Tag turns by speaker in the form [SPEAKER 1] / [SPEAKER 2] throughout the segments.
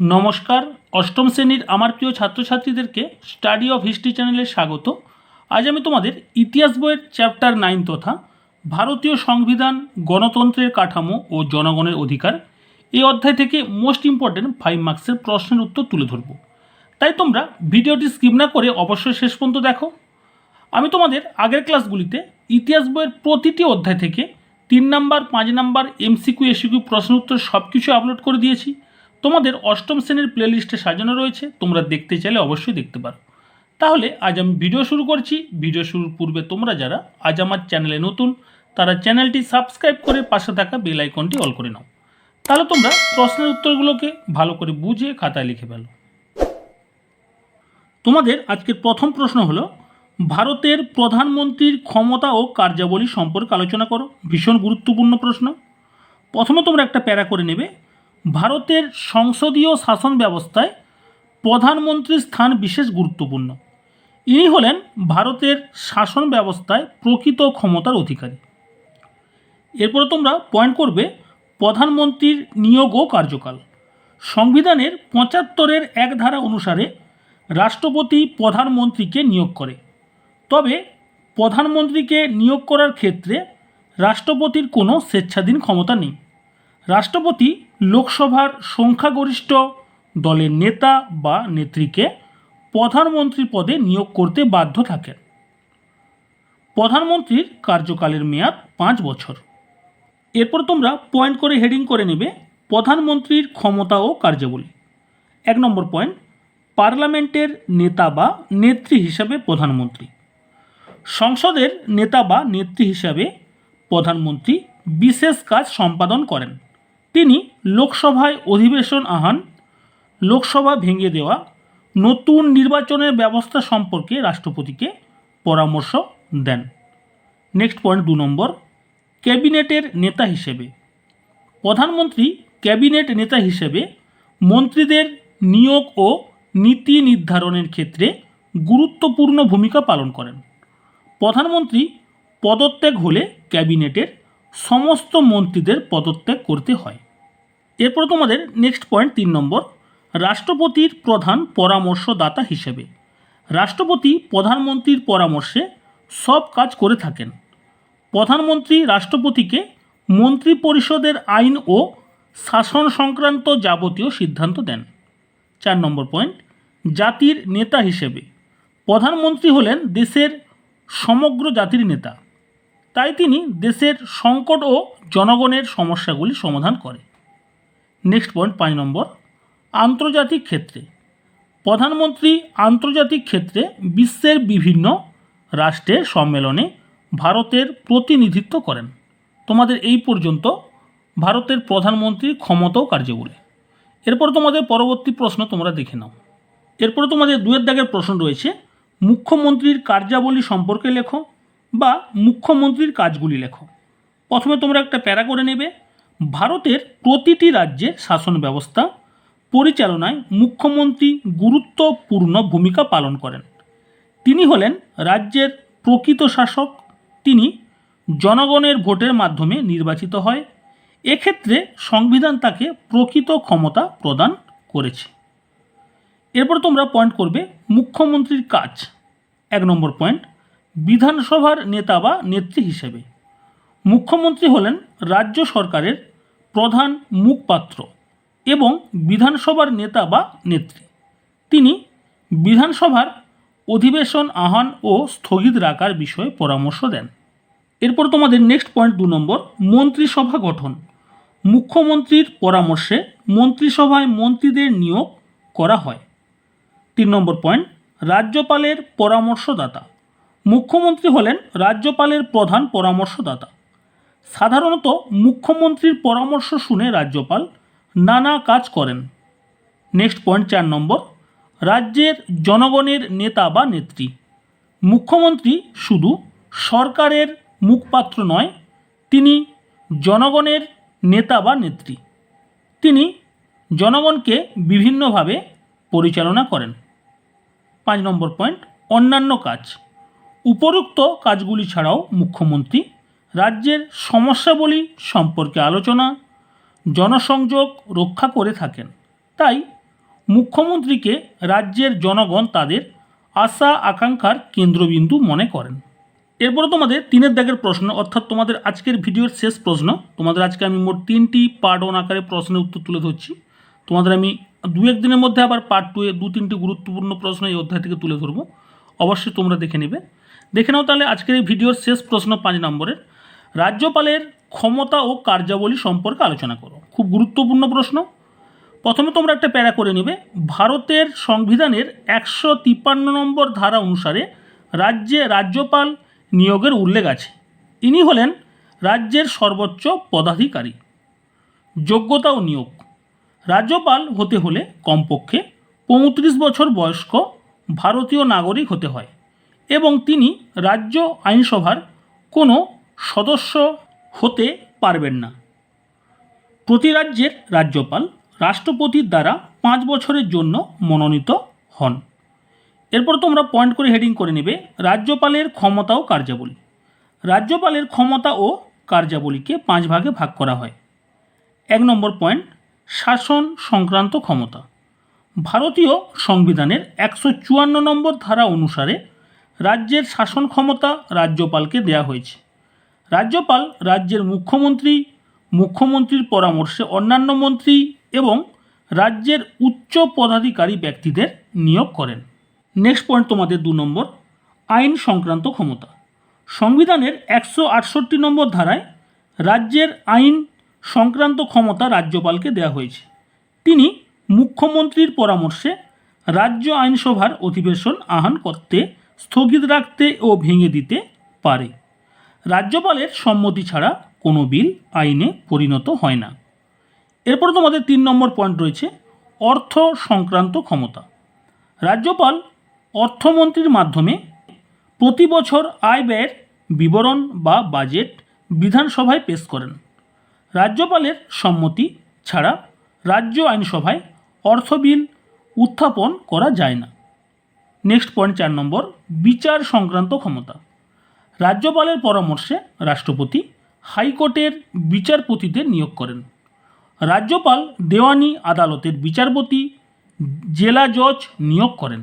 [SPEAKER 1] নমস্কার। অষ্টম শ্রেণির আমার প্রিয় ছাত্রছাত্রীদেরকে স্টাডি অফ হিস্ট্রি চ্যানেলে স্বাগত। আজ আমি তোমাদের ইতিহাস বইয়ের চ্যাপ্টার নাইন তথা ভারতীয় সংবিধান, গণতন্ত্রের কাঠামো ও জনগণের অধিকার এই অধ্যায় থেকে মোস্ট ইম্পর্টেন্ট ফাইভ মার্কসের প্রশ্নের উত্তর তুলে ধরব। তাই তোমরা ভিডিওটি স্কিপ না করে অবশ্যই শেষ পর্যন্ত দেখো। আমি তোমাদের আগের ক্লাসগুলিতে ইতিহাস বইয়ের প্রতিটি অধ্যায় থেকে তিন নাম্বার, পাঁচ নাম্বার এমসিকিউ এসিকিউ প্রশ্ন উত্তর সব কিছু আপলোড করে দিয়েছি। তোমাদের অষ্টম শ্রেণির প্লেলিস্টে সাজানো রয়েছে, তোমরা দেখতে চাইলে অবশ্যই দেখতে পারো। তাহলে আজ আমি ভিডিও শুরু করছি। ভিডিও শুরুর পূর্বে তোমরা যারা আজ আমার চ্যানেলে নতুন, তারা চ্যানেলটি সাবস্ক্রাইব করে পাশে থাকা বেল আইকনটি অল করে নাও। তাহলে তোমরা প্রশ্নের উত্তরগুলোকে ভালো করে বুঝে খাতায় লিখে ফেলো। তোমাদের আজকের প্রথম প্রশ্ন হলো, ভারতের প্রধানমন্ত্রীর ক্ষমতা ও কার্যাবলী সম্পর্কে আলোচনা করো। ভীষণ গুরুত্বপূর্ণ প্রশ্ন। প্রথমে তোমরা একটা প্যারা করে নেবে। ভারতের সংসদীয় শাসন ব্যবস্থায় প্রধানমন্ত্রীর স্থান বিশেষ গুরুত্বপূর্ণ। ইনি হলেন ভারতের শাসন ব্যবস্থায় প্রকৃত ক্ষমতার অধিকারী। এরপরে তোমরা পয়েন্ট করবে প্রধানমন্ত্রীর নিয়োগ ও কার্যকাল। সংবিধানের পঁচাত্তরের এক ধারা অনুসারে রাষ্ট্রপতি প্রধানমন্ত্রীকে নিয়োগ করে। তবে প্রধানমন্ত্রীকে নিয়োগ করার ক্ষেত্রে রাষ্ট্রপতির কোনো স্বেচ্ছাধীন ক্ষমতা নেই। রাষ্ট্রপতি লোকসভার সংখ্যাগরিষ্ঠ দলের নেতা বা নেত্রীকে প্রধানমন্ত্রী পদে নিয়োগ করতে বাধ্য থাকেন। প্রধানমন্ত্রীর কার্যকালের মেয়াদ পাঁচ বছর। এরপর তোমরা পয়েন্ট করে হেডিং করে নেবে প্রধানমন্ত্রীর ক্ষমতা ও কার্যাবলী। এক নম্বর পয়েন্ট পার্লামেন্টের নেতা বা নেত্রী হিসাবে প্রধানমন্ত্রী। সংসদের নেতা বা নেত্রী হিসাবে প্রধানমন্ত্রী বিশেষ কাজ সম্পাদন করেন। তিনি লোকসভায় অধিবেশন আহ্বান, লোকসভা ভেঙে দেওয়া, নতুন নির্বাচনের ব্যবস্থা সম্পর্কে রাষ্ট্রপতিকে পরামর্শ দেন। নেক্সট পয়েন্ট দু নম্বর, ক্যাবিনেটের নেতা হিসেবে। প্রধানমন্ত্রী, ক্যাবিনেট নেতা হিসেবে মন্ত্রীদের নিয়োগ ও নীতি নির্ধারণের ক্ষেত্রে গুরুত্বপূর্ণ ভূমিকা পালন করেন। প্রধানমন্ত্রী পদত্যাগ হলে ক্যাবিনেটের সমস্ত মন্ত্রীদের পদত্যাগ করতে হয়। এরপর তোমাদের নেক্সট পয়েন্ট তিন নম্বর, রাষ্ট্রপতির প্রধান পরামর্শদাতা হিসেবে। রাষ্ট্রপতি প্রধানমন্ত্রীর পরামর্শে সব কাজ করে থাকেন। প্রধানমন্ত্রী রাষ্ট্রপতিকে মন্ত্রী পরিষদের আইন ও শাসন সংক্রান্ত যাবতীয় সিদ্ধান্ত দেন। চার নম্বর পয়েন্ট জাতির নেতা হিসেবে। প্রধানমন্ত্রী হলেন দেশের সমগ্র জাতির নেতা। তাই তিনি দেশের সংকট ও জনগণের সমস্যাগুলি সমাধান করে। নেক্সট পয়েন্ট পাঁচ নম্বর আন্তর্জাতিক ক্ষেত্রে। প্রধানমন্ত্রী আন্তর্জাতিক ক্ষেত্রে বিশ্বের বিভিন্ন রাষ্ট্রের সম্মেলনে ভারতের প্রতিনিধিত্ব করেন। তোমাদের এই পর্যন্ত ভারতের প্রধানমন্ত্রীর ক্ষমতাও ও কার্যবলী এরপর তোমাদের পরবর্তী প্রশ্ন তোমরা দেখে নাও। এরপরে তোমাদের দুয়ের দাগের প্রশ্ন রয়েছে, মুখ্যমন্ত্রীর কার্যাবলী সম্পর্কে লেখো বা মুখ্যমন্ত্রীর কাজগুলি লেখো। প্রথমে তোমরা একটা প্যারা করে নেবে ভারতের প্রতিটি রাজ্যে শাসন ব্যবস্থা পরিচালনায় মুখ্যমন্ত্রী গুরুত্বপূর্ণ ভূমিকা পালন করেন। তিনি হলেন রাজ্যের প্রকৃত শাসক। তিনি জনগণের ভোটের মাধ্যমে নির্বাচিত হয়। এক্ষেত্রে সংবিধান তাকে প্রকৃত ক্ষমতা প্রদান করেছে। এরপর তোমরা পয়েন্ট করবে মুখ্যমন্ত্রীর কাজ। এক নম্বর পয়েন্ট বিধানসভার নেতা বা নেত্রী হিসেবে। মুখ্যমন্ত্রী হলেন রাজ্য সরকারের প্রধান মুখপাত্র এবং বিধানসভার নেতা বা নেত্রী। তিনি বিধানসভার অধিবেশন আহ্বান ও স্থগিত রাখার বিষয়ে পরামর্শ দেন। এরপর তোমাদের নেক্সট পয়েন্ট দু নম্বর, মন্ত্রিসভা গঠন। মুখ্যমন্ত্রীর পরামর্শে মন্ত্রিসভায় মন্ত্রীদের নিয়োগ করা হয়। তিন নম্বর পয়েন্ট রাজ্যপালের পরামর্শদাতা। মুখ্যমন্ত্রী হলেন রাজ্যপালের প্রধান পরামর্শদাতা। সাধারণত মুখ্যমন্ত্রীর পরামর্শ শুনে রাজ্যপাল নানা কাজ করেন। নেক্সট পয়েন্ট চার নম্বর, রাজ্যের জনগণের নেতা বা নেত্রী। মুখ্যমন্ত্রী শুধু সরকারের মুখপাত্র নয়, তিনি জনগণের নেতা বা নেত্রী। তিনি জনগণকে বিভিন্নভাবে পরিচালনা করেন। পাঁচ নম্বর পয়েন্ট, অন্যান্য কাজ। উপরোক্ত কাজগুলি ছাড়াও মুখ্যমন্ত্রী রাজ্যের সমস্যাবলী সম্পর্কে আলোচনা, জনসংযোগ রক্ষা করে থাকেন। তাই মুখ্যমন্ত্রীকে রাজ্যের জনগণ তাদের আশা আকাঙ্ক্ষার কেন্দ্রবিন্দু মনে করেন। এরপরে তোমাদের তিনের দাগের প্রশ্ন, অর্থাৎ তোমাদের আজকের ভিডিওর শেষ প্রশ্ন। তোমাদের আজকে আমি মোট তিনটি পার্ট ওয়ান আকারে প্রশ্নের উত্তর তুলে ধরছি। তোমাদের আমি দু এক দিনের মধ্যে আবার পার্ট টু এ দু তিনটি গুরুত্বপূর্ণ প্রশ্ন এই অধ্যায় থেকে তুলে ধরবো। অবশ্যই তোমরা দেখে নেবে। দেখে নাও তাহলে আজকের এই ভিডিওর শেষ প্রশ্ন পাঁচ নম্বরের। রাজ্যপালের ক্ষমতা ও কার্যাবলী সম্পর্কে আলোচনা করো। খুব গুরুত্বপূর্ণ প্রশ্ন। প্রথমে তোমরা একটা প্যারা করে নেবে। ভারতের সংবিধানের একশো তিপ্পান্ন নম্বর ধারা অনুসারে রাজ্যে রাজ্যপাল নিয়োগের উল্লেখ আছে। ইনি হলেন রাজ্যের সর্বোচ্চ পদাধিকারী। যোগ্যতা ও নিয়োগ। রাজ্যপাল হতে হলে কমপক্ষে পঁয়ত্রিশ বছর বয়স্ক ভারতীয় নাগরিক হতে হয় এবং তিনি রাজ্য আইনসভার কোনো সদস্য হতে পারবেন না। প্রতি রাজ্যের রাজ্যপাল রাষ্ট্রপতির দ্বারা পাঁচ বছরের জন্য মনোনীত হন। এরপর তোমরা পয়েন্ট করে হেডিং করে নেবে রাজ্যপালের ক্ষমতা ও কার্যাবলী। রাজ্যপালের ক্ষমতা ও কার্যাবলীকে পাঁচ ভাগে ভাগ করা হয়। এক নম্বর পয়েন্ট শাসন সংক্রান্ত ক্ষমতা। ভারতীয় সংবিধানের একশো চুয়ান্ন নম্বর ধারা অনুসারে রাজ্যের শাসন ক্ষমতা রাজ্যপালকে দেয়া হয়েছে। রাজ্যপাল, রাজ্যের মুখ্যমন্ত্রী, মুখ্যমন্ত্রীর পরামর্শে অন্যান্য মন্ত্রী এবং রাজ্যের উচ্চ পদাধিকারী ব্যক্তিদের নিয়োগ করেন। নেক্সট পয়েন্ট তোমাদের দু নম্বর, আইন সংক্রান্ত ক্ষমতা। সংবিধানের একশো আটষট্টি নম্বর ধারায় রাজ্যের আইন সংক্রান্ত ক্ষমতা রাজ্যপালকে দেওয়া হয়েছে। তিনি মুখ্যমন্ত্রীর পরামর্শে রাজ্য আইনসভার অধিবেশন আহ্বান করতে, স্থগিত রাখতে ও ভেঙে দিতে পারে। রাজ্যপালের সম্মতি ছাড়া কোনো বিল আইনে পরিণত হয় না। এরপর তোমাদের তিন নম্বর পয়েন্ট রয়েছে, অর্থ সংক্রান্ত ক্ষমতা। রাজ্যপাল অর্থমন্ত্রীর মাধ্যমে প্রতি বছর আয় ব্যয়ের বিবরণ বা বাজেট বিধানসভায় পেশ করেন। রাজ্যপালের সম্মতি ছাড়া রাজ্য আইনসভায় অর্থ বিল উত্থাপন করা যায় না। নেক্সট পয়েন্ট চার নম্বর, বিচার সংক্রান্ত ক্ষমতা। রাজ্যপালের পরামর্শে রাষ্ট্রপতি হাইকোর্টের বিচারপতিদের নিয়োগ করেন। রাজ্যপাল দেওয়ানি আদালতের বিচারপতি জেলা জজ নিয়োগ করেন।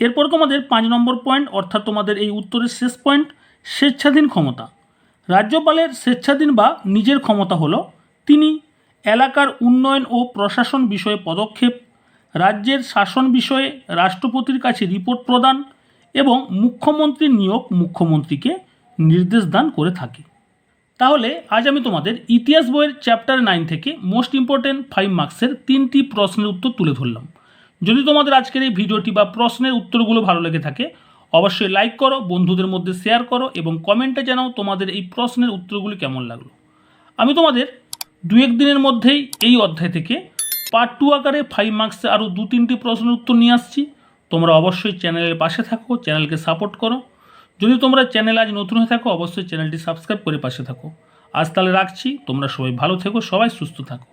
[SPEAKER 1] এরপর তোমাদের পাঁচ নম্বর পয়েন্ট, অর্থাৎ তোমাদের এই উত্তরের শেষ পয়েন্ট, স্বেচ্ছাধীন ক্ষমতা। রাজ্যপালের স্বেচ্ছাধীন বা নিজের ক্ষমতা হলো, তিনি এলাকার উন্নয়ন ও প্রশাসন বিষয়ে পদক্ষেপ, রাজ্যের শাসন বিষয়ে রাষ্ট্রপতির কাছে রিপোর্ট প্রদান এবং মুখ্যমন্ত্রীর নিয়োগ মুখ্যমন্ত্রীকে নির্দেশ দান করে থাকে। তাহলে আজ আমি তোমাদের ইতিহাস বইয়ের চ্যাপ্টার নাইন থেকে মোস্ট ইম্পর্টেন্ট ফাইভ মার্কসের তিনটি প্রশ্নের উত্তর তুলে ধরলাম। যদি তোমাদের আজকের এই ভিডিওটি বা প্রশ্নের উত্তরগুলো ভালো লেগে থাকে, অবশ্যই লাইক করো, বন্ধুদের মধ্যে শেয়ার করো এবং কমেন্টে জানাও তোমাদের এই প্রশ্নের উত্তরগুলি কেমন লাগল। আমি তোমাদের দু এক দিনের মধ্যেই এই অধ্যায় থেকে পার্ট টু আকারে ফাইভ মার্কসে আরও দু তিনটি প্রশ্নের উত্তর নিয়ে আসছি। তোমরা অবশ্যই চ্যানেলের পাশে থাকো, চ্যানেলকে সাপোর্ট করো। যদি তোমরা চ্যানেল আজ নতুন হয়ে থাকো, অবশ্যই চ্যানেলটি সাবস্ক্রাইব করে পাশে থাকো। আজ তাহলে রাখছি, তোমরা সবাই ভালো থেকো, সবাই সুস্থ থাকো।